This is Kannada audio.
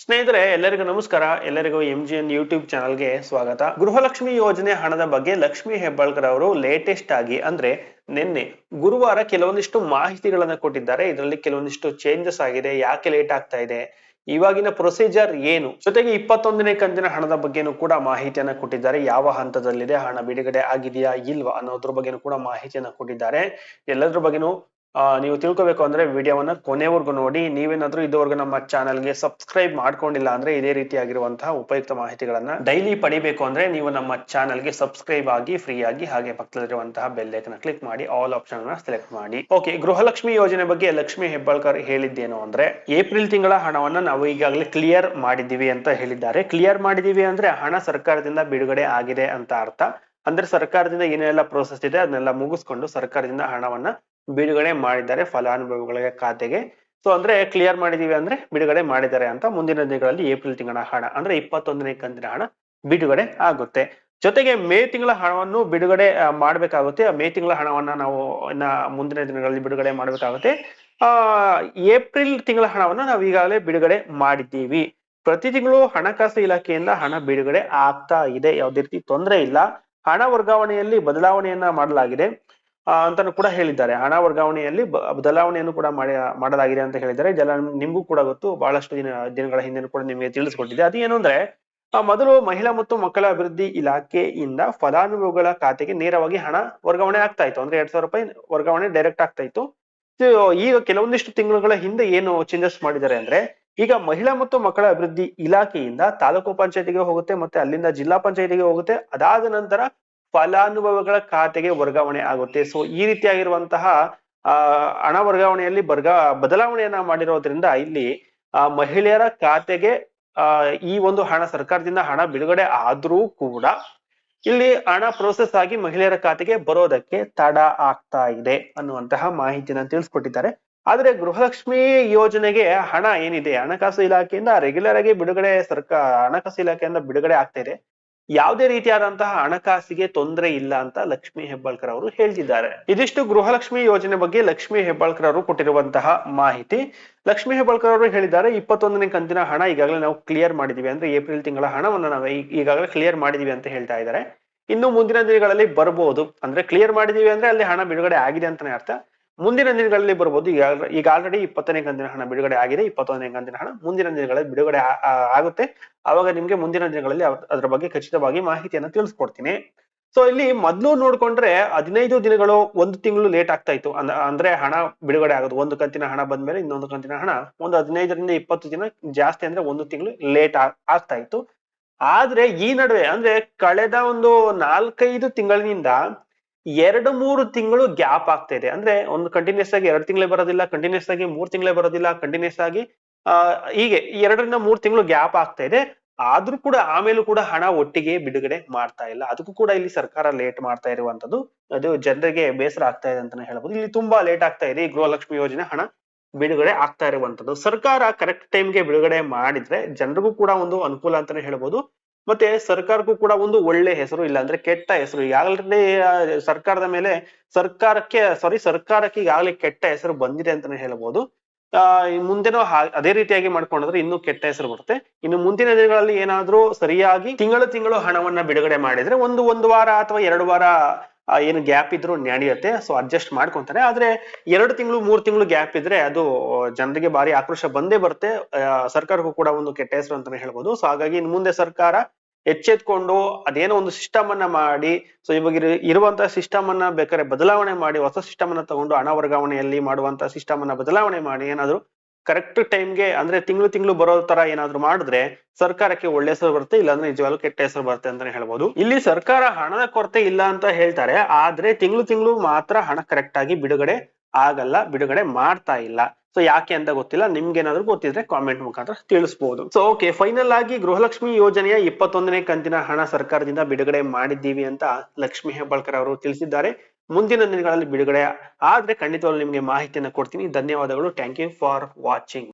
ಸ್ನೇಹಿತರೆ, ಎಲ್ಲರಿಗೂ ನಮಸ್ಕಾರ. ಎಲ್ಲರಿಗೂ ಎಂ ಜಿ ಎನ್ ಯೂಟ್ಯೂಬ್ ಚಾನಲ್ಗೆ ಸ್ವಾಗತ. ಗೃಹಲಕ್ಷ್ಮಿ ಯೋಜನೆ ಹಣದ ಬಗ್ಗೆ ಲಕ್ಷ್ಮಿ ಹೆಬ್ಬಾಳ್ಕರ್ ಅವರು ಲೇಟೆಸ್ಟ್ ಆಗಿ ಅಂದ್ರೆ ನಿನ್ನೆ ಗುರುವಾರ ಕೆಲವೊಂದಿಷ್ಟು ಮಾಹಿತಿಗಳನ್ನ ಕೊಟ್ಟಿದ್ದಾರೆ. ಇದರಲ್ಲಿ ಕೆಲವೊಂದಿಷ್ಟು ಚೇಂಜಸ್ ಆಗಿದೆ. ಯಾಕೆ ಲೇಟ್ ಆಗ್ತಾ ಇದೆ? ಇವಾಗಿನ ಪ್ರೊಸೀಜರ್ ಏನು? ಜೊತೆಗೆ ಇಪ್ಪತ್ತೊಂದನೇ ಕಂತಿನ ಹಣದ ಬಗ್ಗೆನೂ ಕೂಡ ಮಾಹಿತಿಯನ್ನ ಕೊಟ್ಟಿದ್ದಾರೆ. ಯಾವ ಹಂತದಲ್ಲಿದೆ? ಹಣ ಬಿಡುಗಡೆ ಆಗಿದೆಯಾ? ಇಲ್ವಾ? ಅನ್ನೋದ್ರ ಬಗ್ಗೆನೂ ಕೂಡ ಮಾಹಿತಿಯನ್ನ ಕೊಟ್ಟಿದ್ದಾರೆ. ಎಲ್ಲದ್ರ ಬಗ್ಗೆನೂ ನೀವು ತಿಳ್ಕೊಬೇಕು ಅಂದ್ರೆ ವಿಡಿಯೋವನ್ನ ಕೊನೆವರೆಗೂ ನೋಡಿ. ನೀವೇನಾದ್ರೂ ಇದುವರೆಗೂ ನಮ್ಮ ಚಾನಲ್ಗೆ ಸಬ್ಸ್ಕ್ರೈಬ್ ಮಾಡ್ಕೊಂಡಿಲ್ಲ ಅಂದ್ರೆ ಇದೇ ರೀತಿಯಾಗಿರುವಂತಹ ಉಪಯುಕ್ತ ಮಾಹಿತಿಗಳನ್ನ ಡೈಲಿ ಪಡಿಬೇಕು ಅಂದ್ರೆ ನೀವು ನಮ್ಮ ಚಾನಲ್ಗೆ ಸಬ್ಸ್ಕ್ರೈಬ್ ಆಗಿ, ಫ್ರೀ ಆಗಿ, ಹಾಗೆ ಪಕ್ಕದಲ್ಲಿರುವಂತಹ ಬೆಲ್ ಐಕನ್ ಕ್ಲಿಕ್ ಮಾಡಿ, ಆಲ್ ಆಪ್ಷನ್ ಅನ್ನ ಸೆಲೆಕ್ಟ್ ಮಾಡಿ. ಓಕೆ, ಗೃಹಲಕ್ಷ್ಮಿ ಯೋಜನೆ ಬಗ್ಗೆ ಲಕ್ಷ್ಮಿ ಹೆಬ್ಬಾಳ್ಕರ್ ಹೇಳಿದ್ದೇನು ಅಂದ್ರೆ, ಏಪ್ರಿಲ್ ತಿಂಗಳ ಹಣವನ್ನ ನಾವು ಈಗಾಗಲೇ ಕ್ಲಿಯರ್ ಮಾಡಿದ್ದೀವಿ ಅಂತ ಹೇಳಿದ್ದಾರೆ. ಕ್ಲಿಯರ್ ಮಾಡಿದೀವಿ ಅಂದ್ರೆ ಹಣ ಸರ್ಕಾರದಿಂದ ಬಿಡುಗಡೆ ಆಗಿದೆ ಅಂತ ಅರ್ಥ. ಅಂದ್ರೆ ಸರ್ಕಾರದಿಂದ ಏನೆಲ್ಲ ಪ್ರೋಸೆಸ್ ಇದೆ, ಅದನ್ನೆಲ್ಲ ಮುಗಿಸ್ಕೊಂಡು ಸರ್ಕಾರದಿಂದ ಹಣವನ್ನ ಬಿಡುಗಡೆ ಮಾಡಿದ್ದಾರೆ ಫಲಾನುಭವಿಗಳ ಖಾತೆಗೆ. ಸೊ ಅಂದ್ರೆ ಕ್ಲಿಯರ್ ಮಾಡಿದೀವಿ ಅಂದ್ರೆ ಬಿಡುಗಡೆ ಮಾಡಿದ್ದಾರೆ ಅಂತ ಮುಂದಿನ ದಿನಗಳಲ್ಲಿ ಏಪ್ರಿಲ್ ತಿಂಗಳ ಹಣ, ಅಂದ್ರೆ ಇಪ್ಪತ್ತೊಂದನೇ ಕಂತಿನ ಹಣ ಬಿಡುಗಡೆ ಆಗುತ್ತೆ. ಜೊತೆಗೆ ಮೇ ತಿಂಗಳ ಹಣವನ್ನು ಬಿಡುಗಡೆ ಮಾಡಬೇಕಾಗುತ್ತೆ. ಮೇ ತಿಂಗಳ ಹಣವನ್ನ ನಾವು ಇನ್ನ ಮುಂದಿನ ದಿನಗಳಲ್ಲಿ ಬಿಡುಗಡೆ ಮಾಡಬೇಕಾಗುತ್ತೆ. ಆ ಏಪ್ರಿಲ್ ತಿಂಗಳ ಹಣವನ್ನ ನಾವು ಈಗಾಗಲೇ ಬಿಡುಗಡೆ ಮಾಡಿದ್ದೀವಿ. ಪ್ರತಿ ತಿಂಗಳು ಹಣಕಾಸು ಇಲಾಖೆಯಿಂದ ಹಣ ಬಿಡುಗಡೆ ಆಗ್ತಾ ಇದೆ. ಯಾವುದೇ ರೀತಿ ತೊಂದರೆ ಇಲ್ಲ. ಹಣ ವರ್ಗಾವಣೆಯಲ್ಲಿ ಬದಲಾವಣೆಯನ್ನ ಮಾಡಲಾಗಿದೆ. ಅಂತಾನು ಕೂಡ ಹೇಳಿದ್ದಾರೆ. ಹಣ ವರ್ಗಾವಣೆಯಲ್ಲಿ ಬದಲಾವಣೆಯನ್ನು ಕೂಡ ಮಾಡಿ, ಮಾಡಲಾಗಿದೆ ಅಂತ ಹೇಳಿದ್ದಾರೆ. ಇದೆಲ್ಲ ನಿಮ್ಗೂ ಕೂಡ ಗೊತ್ತು, ಬಹಳಷ್ಟು ದಿನ, ದಿನಗಳ ಹಿಂದೆ ಕೂಡ ನಿಮಗೆ ತಿಳಿಸ್ಕೊಟ್ಟಿದೆ ಅದು ಏನು ಅಂದ್ರೆ ಮೊದಲು ಮಹಿಳಾ ಮತ್ತು ಮಕ್ಕಳ ಅಭಿವೃದ್ಧಿ ಇಲಾಖೆಯಿಂದ ಫಲಾನುಭವಿಗಳ ಖಾತೆಗೆ ನೇರವಾಗಿ ಹಣ ವರ್ಗಾವಣೆ ಆಗ್ತಾ ಇತ್ತು. ಅಂದ್ರೆ ಎರಡ್ ಸಾವಿರ ರೂಪಾಯಿ ವರ್ಗಾವಣೆ ಡೈರೆಕ್ಟ್ ಆಗ್ತಾ ಇತ್ತು. ಈಗ ಕೆಲವೊಂದಿಷ್ಟು ತಿಂಗಳುಗಳ ಹಿಂದೆ ಏನು ಚೇಂಜಸ್ ಮಾಡಿದ್ದಾರೆ ಅಂದ್ರೆ, ಈಗ ಮಹಿಳಾ ಮತ್ತು ಮಕ್ಕಳ ಅಭಿವೃದ್ಧಿ ಇಲಾಖೆಯಿಂದ ತಾಲೂಕು ಪಂಚಾಯತಿಗೆ ಹೋಗುತ್ತೆ, ಮತ್ತೆ ಅಲ್ಲಿಂದ ಜಿಲ್ಲಾ ಪಂಚಾಯತಿಗೆ ಹೋಗುತ್ತೆ. ಅದಾದ ನಂತರ ಫಲಾನುಭವಿಗಳ ಖಾತೆಗೆ ವರ್ಗಾವಣೆ ಆಗುತ್ತೆ. ಸೊ ಈ ರೀತಿಯಾಗಿರುವಂತಹ ಹಣ ವರ್ಗಾವಣೆಯಲ್ಲಿ ಬರ್ಗಾ, ಬದಲಾವಣೆಯನ್ನ ಮಾಡಿರೋದ್ರಿಂದ ಇಲ್ಲಿ ಮಹಿಳೆಯರ ಖಾತೆಗೆ ಈ ಒಂದು ಹಣ, ಸರ್ಕಾರದಿಂದ ಹಣ ಬಿಡುಗಡೆ ಆದ್ರೂ ಕೂಡ ಇಲ್ಲಿ ಹಣ ಪ್ರೋಸೆಸ್ ಆಗಿ ಮಹಿಳೆಯರ ಖಾತೆಗೆ ಬರೋದಕ್ಕೆ ತಡ ಆಗ್ತಾ ಇದೆ ಅನ್ನುವಂತಹ ಮಾಹಿತಿನ ತಿಳಿಸ್ಕೊಟ್ಟಿದ್ದಾರೆ. ಆದರೆ ಗೃಹಲಕ್ಷ್ಮಿ ಯೋಜನೆಗೆ ಹಣ ಏನಿದೆ? ಹಣಕಾಸು ಇಲಾಖೆಯಿಂದ ರೆಗ್ಯುಲರ್ ಆಗಿ ಬಿಡುಗಡೆ ಸರ್ಕಾರ ಹಣಕಾಸು ಇಲಾಖೆಯಿಂದ ಬಿಡುಗಡೆ ಆಗ್ತಾ ಇದೆ. ಯಾವುದೇ ರೀತಿಯಾದಂತಹ ಹಣಕಾಸಿಗೆ ತೊಂದರೆ ಇಲ್ಲ ಅಂತ ಲಕ್ಷ್ಮಿ ಹೆಬ್ಬಾಳ್ಕರ್ ಅವರು ಹೇಳ್ತಿದ್ದಾರೆ. ಇದಿಷ್ಟು ಗೃಹಲಕ್ಷ್ಮಿ ಯೋಜನೆ ಬಗ್ಗೆ ಲಕ್ಷ್ಮಿ ಹೆಬ್ಬಾಳ್ಕರ್ ಅವರು ಕೊಟ್ಟಿರುವಂತಹ ಮಾಹಿತಿ. ಲಕ್ಷ್ಮಿ ಹೆಬ್ಬಾಳ್ಕರ್ ಅವರು ಹೇಳಿದ್ದಾರೆ, ಇಪ್ಪತ್ತೊಂದನೇ ಕಂತಿನ ಹಣ ಈಗಾಗಲೇ ನಾವು ಕ್ಲಿಯರ್ ಮಾಡಿದೀವಿ. ಅಂದ್ರೆ ಏಪ್ರಿಲ್ ತಿಂಗಳ ಹಣವನ್ನು ನಾವು ಈಗಾಗಲೇ ಕ್ಲಿಯರ್ ಮಾಡಿದೀವಿ ಅಂತ ಹೇಳ್ತಾ ಇದ್ದಾರೆ. ಇನ್ನು ಮುಂದಿನ ದಿನಗಳಲ್ಲಿ ಬರಬಹುದು ಅಂದ್ರೆ ಕ್ಲಿಯರ್ ಮಾಡಿದೀವಿ ಅಂದ್ರೆ ಅಲ್ಲಿ ಹಣ ಬಿಡುಗಡೆ ಆಗಿದೆ ಅಂತಾನೆ ಅರ್ಥ. ಮುಂದಿನ ದಿನಗಳಲ್ಲಿ ಬರ್ಬೋದು. ಈಗ ಈಗ ಆಲ್ರೆಡಿ ಇಪ್ಪತ್ತನೇ ಕಂತಿನ ಹಣ ಬಿಡುಗಡೆ ಆಗಿದೆ. ಇಪ್ಪತ್ತೊಂದನೇ ಕಂತಿನ ಹಣ ಮುಂದಿನ ದಿನಗಳಲ್ಲಿ ಬಿಡುಗಡೆ ಆಗುತ್ತೆ. ಅವಾಗ ನಿಮ್ಗೆ ಮುಂದಿನ ದಿನಗಳಲ್ಲಿ ಅದರ ಬಗ್ಗೆ ಖಚಿತವಾಗಿ ಮಾಹಿತಿಯನ್ನು ತಿಳಿಸ್ಕೊಡ್ತೀನಿ. ಸೊ ಇಲ್ಲಿ ಮೊದ್ಲು ನೋಡ್ಕೊಂಡ್ರೆ ಹದಿನೈದು ದಿನಗಳು ಒಂದು ತಿಂಗಳು ಲೇಟ್ ಆಗ್ತಾ ಇತ್ತು. ಅಂದ- ಅಂದ್ರೆ ಹಣ ಬಿಡುಗಡೆ ಆಗೋದು. ಒಂದು ಕಂತಿನ ಹಣ ಬಂದ್ಮೇಲೆ ಇನ್ನೊಂದು ಕಂತಿನ ಹಣ ಒಂದು ಹದಿನೈದರಿಂದ ಇಪ್ಪತ್ತು ದಿನ ಜಾಸ್ತಿ ಅಂದ್ರೆ ಒಂದು ತಿಂಗಳು ಲೇಟ್ ಆಗ್ತಾ ಇತ್ತು. ಆದ್ರೆ ಈ ನಡುವೆ ಅಂದ್ರೆ ಕಳೆದ ಒಂದು ನಾಲ್ಕೈದು ತಿಂಗಳಿನಿಂದ ಎರಡು ಮೂರು ತಿಂಗಳು ಗ್ಯಾಪ್ ಆಗ್ತಾ ಇದೆ. ಅಂದ್ರೆ ಒಂದು ಕಂಟಿನ್ಯೂಸ್ ಆಗಿ ಎರಡು ತಿಂಗಳೇ ಬರೋದಿಲ್ಲ ಕಂಟಿನ್ಯೂಸ್ ಆಗಿ ಮೂರು ತಿಂಗಳೇ ಬರೋದಿಲ್ಲ ಕಂಟಿನ್ಯೂಸ್ ಆಗಿ ಹೀಗೆ ಎರಡರಿಂದ ಮೂರು ತಿಂಗಳು ಗ್ಯಾಪ್ ಆಗ್ತಾ ಇದೆ. ಆದ್ರೂ ಕೂಡ ಆಮೇಲೂ ಕೂಡ ಹಣ ಒಟ್ಟಿಗೆ ಬಿಡುಗಡೆ ಮಾಡ್ತಾ ಇಲ್ಲ. ಅದಕ್ಕೂ ಕೂಡ ಇಲ್ಲಿ ಸರ್ಕಾರ ಲೇಟ್ ಮಾಡ್ತಾ ಇರುವಂತದ್ದು ಅದು ಜನರಿಗೆ ಬೇಸರ ಆಗ್ತಾ ಇದೆ ಅಂತಾನೆ ಹೇಳ್ಬೋದು. ಇಲ್ಲಿ ತುಂಬಾ ಲೇಟ್ ಆಗ್ತಾ ಇದೆ. ಈ ಗೃಹಲಕ್ಷ್ಮಿ ಯೋಜನೆ ಹಣ ಬಿಡುಗಡೆ ಆಗ್ತಾ ಇರುವಂತದ್ದು ಸರ್ಕಾರ ಕರೆಕ್ಟ್ ಟೈಮ್ಗೆ ಬಿಡುಗಡೆ ಮಾಡಿದ್ರೆ ಜನರಿಗೂ ಕೂಡ ಒಂದು ಅನುಕೂಲ ಅಂತಾನೆ ಹೇಳ್ಬೋದು. ಮತ್ತೆ ಸರ್ಕಾರಕ್ಕೂ ಕೂಡ ಒಂದು ಒಳ್ಳೆ ಹೆಸರು ಇಲ್ಲ ಅಂದ್ರೆ ಕೆಟ್ಟ ಹೆಸರು. ಈಗಾಗಲೇ ಸರ್ಕಾರದ ಮೇಲೆ ಸರ್ಕಾರಕ್ಕೆ ಸಾರಿ ಸರ್ಕಾರಕ್ಕೆ ಈಗಾಗಲೇ ಕೆಟ್ಟ ಹೆಸರು ಬಂದಿದೆ ಅಂತಾನೆ ಹೇಳ್ಬೋದು. ಆ ಮುಂದೆನೂ ಅದೇ ರೀತಿಯಾಗಿ ಮಾಡ್ಕೊಂಡ್ರೆ ಇನ್ನೂ ಕೆಟ್ಟ ಹೆಸರು ಬರುತ್ತೆ. ಇನ್ನು ಮುಂದಿನ ದಿನಗಳಲ್ಲಿ ಏನಾದ್ರೂ ಸರಿಯಾಗಿ ತಿಂಗಳು ತಿಂಗಳು ಹಣವನ್ನ ಬಿಡುಗಡೆ ಮಾಡಿದ್ರೆ ಒಂದು ಒಂದು ವಾರ ಅಥವಾ ಎರಡು ವಾರ ಏನು ಗ್ಯಾಪ್ ಇದ್ರೂ ನಡೆಯುತ್ತೆ. ಸೊ ಅಡ್ಜಸ್ಟ್ ಮಾಡ್ಕೊಂತಾರೆ. ಆದ್ರೆ ಎರಡು ತಿಂಗಳು, ಮೂರು ತಿಂಗಳು ಗ್ಯಾಪ್ ಇದ್ರೆ ಅದು ಜನರಿಗೆ ಭಾರಿ ಆಕ್ರೋಶ ಬಂದೇ ಬರುತ್ತೆ. ಸರ್ಕಾರಕ್ಕೂ ಕೂಡ ಒಂದು ಕೆಟ್ಟ ಹೆಸರು ಅಂತಾನೆ ಹೇಳ್ಬೋದು. ಸೊ ಹಾಗಾಗಿ ಇನ್ನು ಮುಂದೆ ಸರ್ಕಾರ ಎಚ್ಚೆತ್ಕೊಂಡು ಅದೇನೋ ಒಂದು ಸಿಸ್ಟಮ್ ಅನ್ನ ಮಾಡಿ ಸೊ ಇವಾಗ ಇರು- ಇರುವಂತಹ ಸಿಸ್ಟಮ್ ಅನ್ನ ಬೇಕಾದ್ರೆ ಬದಲಾವಣೆ ಮಾಡಿ, ಹೊಸ ಸಿಸ್ಟಮ್ ಅನ್ನ ತಗೊಂಡು ಹಣ ವರ್ಗಾವಣೆಯಲ್ಲಿ ಮಾಡುವಂತಹ ಸಿಸ್ಟಮ್ ಅನ್ನ ಬದಲಾವಣೆ ಮಾಡಿ ಏನಾದ್ರು ಕರೆಕ್ಟ್ ಟೈಮ್ಗೆ ಅಂದ್ರೆ ತಿಂಗಳು ತಿಂಗಳು ಬರೋ ತರ ಏನಾದ್ರು ಮಾಡಿದ್ರೆ ಸರ್ಕಾರಕ್ಕೆ ಒಳ್ಳೆ ಹೆಸರು ಬರುತ್ತೆ, ಇಲ್ಲಾಂದ್ರೆ ನಿಜವಾಗ್ಲೂ ಕೆಟ್ಟ ಹೆಸರು ಬರುತ್ತೆ ಅಂತಾನೆ ಹೇಳ್ಬೋದು. ಇಲ್ಲಿ ಸರ್ಕಾರ ಹಣದ ಕೊರತೆ ಇಲ್ಲ ಅಂತ ಹೇಳ್ತಾರೆ, ಆದ್ರೆ ತಿಂಗಳು ತಿಂಗಳು ಮಾತ್ರ ಹಣ ಕರೆಕ್ಟ್ ಆಗಿ ಬಿಡುಗಡೆ ಆಗಲ್ಲ, ಬಿಡುಗಡೆ ಮಾಡ್ತಾ ಇಲ್ಲ. ಸೊ ಯಾಕೆ ಅಂತ ಗೊತ್ತಿಲ್ಲ. ನಿಮ್ಗೆ ಏನಾದ್ರು ಗೊತ್ತಿದ್ರೆ ಕಾಮೆಂಟ್ ಮುಖಾಂತರ ತಿಳಿಸಬಹುದು ಸೊ ಓಕೆ ಫೈನಲ್ ಆಗಿ ಗೃಹಲಕ್ಷ್ಮಿ ಯೋಜನೆಯ ಇಪ್ಪತ್ತೊಂದನೇ ಕಂತಿನ ಹಣ ಸರ್ಕಾರದಿಂದ ಬಿಡುಗಡೆ ಮಾಡಿದ್ದೀವಿ ಅಂತ ಲಕ್ಷ್ಮಿ ಹೆಬ್ಬಾಳ್ಕರ್ ಅವರು ತಿಳಿಸಿದ್ದಾರೆ. ಮುಂದಿನ ದಿನಗಳಲ್ಲಿ ಬಿಡುಗಡೆ ಆದ್ರೆ ಖಂಡಿತವಾಗ್ಲೂ ನಿಮಗೆ ಮಾಹಿತಿಯನ್ನು ಕೊಡ್ತೀನಿ. ಧನ್ಯವಾದಗಳು. Thank you for watching